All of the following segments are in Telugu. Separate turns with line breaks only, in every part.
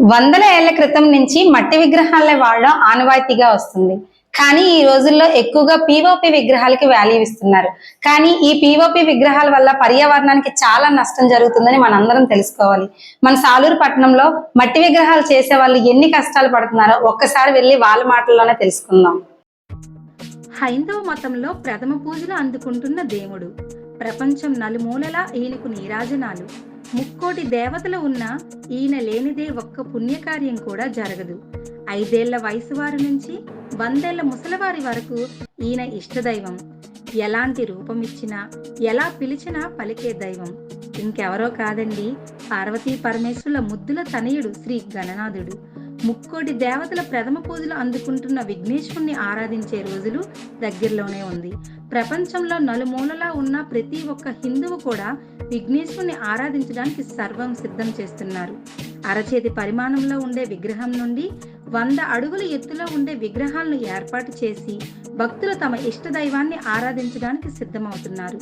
వందల ఏళ్ళ క్రితం నుంచి మట్టి విగ్రహాలే వాడడం ఆనవాయితీగా వస్తుంది. కానీ ఈ రోజుల్లో ఎక్కువగా పిఓపి విగ్రహాలకి వాల్యూ ఇస్తున్నారు. కానీ ఈ పిఓపి విగ్రహాల వల్ల పర్యావరణానికి చాలా నష్టం జరుగుతుందని మనందరం తెలుసుకోవాలి. మన సాలూరు పట్టణంలో మట్టి విగ్రహాలు చేసే వాళ్ళు ఎన్ని కష్టాలు పడుతున్నారో ఒక్కసారి వెళ్ళి వాళ్ళ మాటల్లోనే తెలుసుకుందాం.
హైందవ మతంలో ప్రథమ పూజలు అందుకుంటున్న దేవుడు. ప్రపంచం నలుమూలలా ఈయనకు నీరాజనాలు. ముక్కోటి దేవతలు ఉన్న ఈయన లేనిదే ఒక్క పుణ్యకార్యం కూడా జరగదు. ఐదేళ్ళ వయసు వారి నుంచి వందేళ్ళ ముసలివారి వరకు ఈయన ఇష్టదైవం. ఎలాంటి రూపమిచ్చినా ఎలా పిలిచినా పలికే దైవం. ఇంకెవరో కాదండి పార్వతీ పరమేశ్వరుల ముద్దుల తనయుడు శ్రీ గణనాథుడు. ముక్కోటి దేవతల ప్రథమ పూజలు అందుకుంటున్న విఘ్నేశ్వరుని ఆరాధించే రోజులు దగ్గరలోనే ఉంది. ప్రపంచంలో నలుమూలలా ఉన్న ప్రతి ఒక్క హిందువు కూడా విఘ్నేశ్వరుని ఆరాధించడానికి సర్వం సిద్ధం చేస్తున్నారు. అరచేతి పరిమాణంలో ఉండే విగ్రహం నుండి వంద అడుగుల ఎత్తులో ఉండే విగ్రహాలను ఏర్పాటు చేసి భక్తులు తమ ఇష్ట దైవాన్ని ఆరాధించడానికి సిద్ధమవుతున్నారు.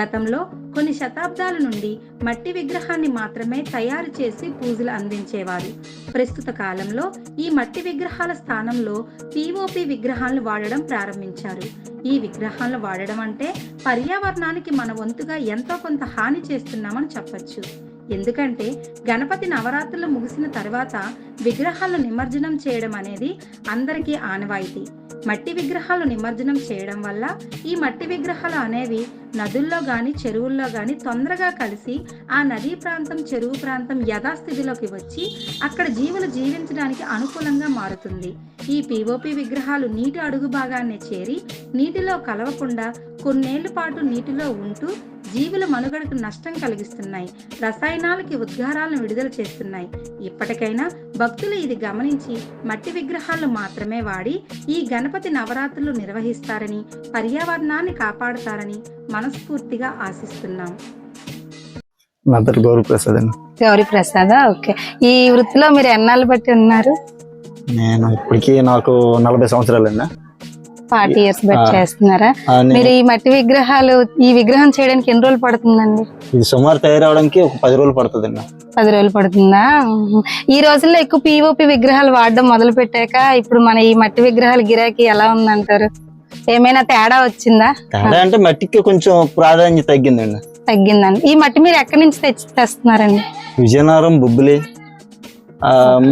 గతంలో కొన్ని శతాబ్దాల నుండి మట్టి విగ్రహాన్ని మాత్రమే తయారు చేసి పూజలు అందించేవారు. ప్రస్తుత కాలంలో ఈ మట్టి విగ్రహాల స్థానంలో పిఓపి విగ్రహాలను వాడడం ప్రారంభించారు. ఈ విగ్రహాలను వాడడం అంటే పర్యావరణానికి మన వంతుగా ఎంతో కొంత హాని చేస్తున్నామని చెప్పచ్చు. ఎందుకంటే గణపతి నవరాత్రులు ముగిసిన తర్వాత విగ్రహాలను నిమజ్జనం చేయడం అనేది అందరికీ ఆనవాయితీ. మట్టి విగ్రహాలు నిమజ్జనం చేయడం వల్ల ఈ మట్టి విగ్రహాలు అనేవి నదుల్లో గాని చెరువుల్లో గాని తొందరగా కలిసి ఆ నదీ ప్రాంతం చెరువు ప్రాంతం యథాస్థితిలోకి వచ్చి అక్కడ జీవులు జీవించడానికి అనుకూలంగా మారుతుంది. ఈ పిఓపి విగ్రహాలు నీటి అడుగు భాగాన్ని చేరి నీటిలో కలవకుండా కొన్నేళ్ళ పాటు నీటిలో ఉంటూ జీవుల మనుగడకు నష్టం కలిగిస్తున్నాయి. రసాయనాలకి ఉద్గారాలను విడుదల చేస్తున్నాయి. ఇప్పటికైనా భక్తులు ఇది గమనించి మట్టి విగ్రహాలను మాత్రమే వాడి ఈ గణపతి నవరాత్రులు నిర్వహిస్తారని పర్యావరణాన్ని కాపాడుతారని మనస్ఫూర్తిగా ఆశిస్తున్నాం.
నా పేరు గౌరవ ప్రసాద్ అండి
గౌరీ ప్రసాద్? ఓకే. ఈ వృత్తిలో మీరు ఎన్నాళ్ళు బట్టి ఉన్నారు?
నేను ఇప్పటికీ నాకు నలభై సంవత్సరాలు అండి
ఫార్టీ ఇయర్స్ బట్టి. చేస్తున్నారా?
నేను-
మీరు ఈ మట్టి విగ్రహాలు ఈ విగ్రహం చేయడానికి ఎన్ని రోజులు పడుతుందండి?
ఇది సుమారు తయారవడానికి ఒక పది రోజులు పడుతుంది
పది రోజులు పడుతుందా. ఈ రోజుల్లో ఎక్కువ పిఓపి విగ్రహాలు వాడడం మొదలు పెట్టాక ఇప్పుడు మన ఈ మట్టి విగ్రహాల గిరాకీ ఎలా ఉందంటారు? ఏమైనా తేడా వచ్చిందా?
తేడా అంటే మట్టికి కొంచెం ప్రాధాన్యత తగ్గిందండి.
తగ్గిందండి. ఈ మట్టి మీరు ఎక్కడి నుంచి తెచ్చి తెస్తున్నారండి?
విజయనగరం బొబ్బిలి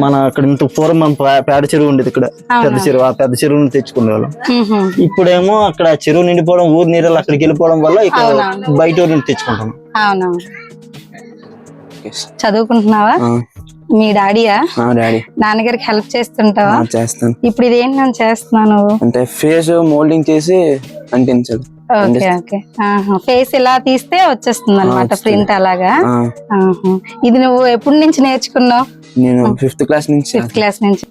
మన అక్కడ ఇంత పూర్వం మన పేడ చెరువు ఉండేది ఇక్కడ. పెద్ద? చెరువు ఆ పెద్ద చెరువుని తెచ్చుకునే వాళ్ళం. ఇప్పుడేమో అక్కడ చెరువు నిండిపోవడం ఊరు నీళ్ళు అక్కడికి వెళ్ళిపోవడం వల్ల ఇక్కడ. బయట ఊరు నుంచి తెచ్చుకుంటాం.
చదువుకుంటున్నావా? మీ డాడీయా?
డాడీ.
నాన్నగారికి హెల్ప్ చేస్తుంటావా?
చేస్తాను.
ఇప్పుడు ఇదేంటి నన్ను చేస్తున్నావు? నువ్వు
అంటే ఫేస్ మోల్డింగ్ చేసి అంటించాలి
ఓకే ఫేస్ ఇలా తీస్తే వచ్చేస్తుంది అనమాట. ప్రింట్ అలాగా. ఇది నువ్వు ఎప్పటి నుంచి నేర్చుకున్నావు?
నేను ఫిఫ్త్ క్లాస్ నుంచి
ఫిఫ్త్ క్లాస్ నుంచి.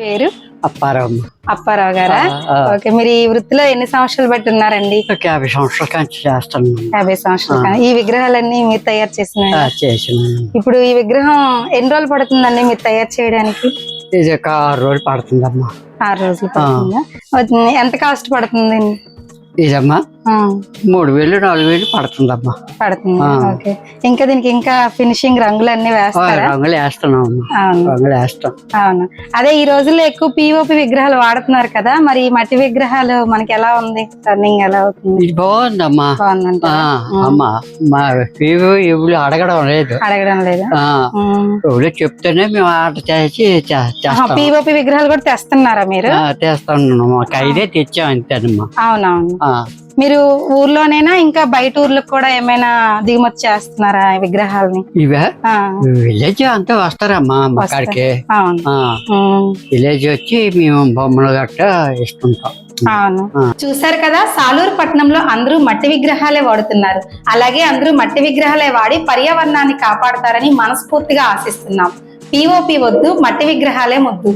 పేరు?
అప్పారావు.
అప్పారావు గారా? ఓకే మీరు ఈ వృత్తిలో ఎన్ని సంవత్సరాలు బట్టి ఉన్నారండి
ఒక యాభై సంవత్సరాల నుంచి చేస్తాను.
యాభై సంవత్సరాలు కానీ ఈ విగ్రహాలన్నీ మీరు తయారు చేసిన ఇప్పుడు ఈ విగ్రహం ఎన్ని రోజులు పడుతుందండి మీరు తయారు చేయడానికి?
ఇది ఒక ఆరు రోజులు పడుతుందమ్మా.
ఆరు రోజులు పడుతుందా? ఎంత కాస్ట్ పడుతుంది
ఇదమ్మా మూడు వేలు నాలుగు వేలు పడుతుందమ్మా.
పడుతుంది.
ఆ.
ఓకే. ఇంకా దీనికి ఇంకా ఫినిషింగ్ రంగులు అన్ని వేస్తారా
రంగులు
అవును.
రంగులు వేస్తాం
అవును. అదే ఈ రోజుల్లో ఎక్కువ పిఓపి విగ్రహాలు వాడుతున్నారు కదా మరి ఈ మట్టి విగ్రహాలు మనకి ఎలా ఉంది? రన్నింగ్ ఎలా అవుతుంది?
బాగుందమ్మా. అమ్మా మా ఫీవు ఎవరు అడగడం లేదు.
అడగడం లేదా?
ఎవరు చెప్తేనే మేము ఆట చేసి
పిఓపి విగ్రహాలు కూడా తెస్తున్నారా మీరు?
చేస్తాం మాకు ఐదే తెచ్చాం అంతేనమ్మా.
అవునవును. మీరు ఊర్లోనేనా ఇంకా బయట ఊర్లకు కూడా ఏమైనా దిగుమతి చేస్తున్నారా విగ్రహాలని?
ఇవే? విలేజ్ అంతా వస్తారమ్మా విలేజ్ వచ్చి మేము బొమ్మలు గట్ట ఇస్తుంటాం
అవును. చూసారు కదా సాలూరు పట్టణంలో అందరూ మట్టి విగ్రహాలే వాడుతున్నారు. అలాగే అందరూ మట్టి విగ్రహాలే వాడి పర్యావరణాన్ని కాపాడతారని మనస్ఫూర్తిగా ఆశిస్తున్నాం. పిఓపి వద్దు మట్టి విగ్రహాలే ముద్దు.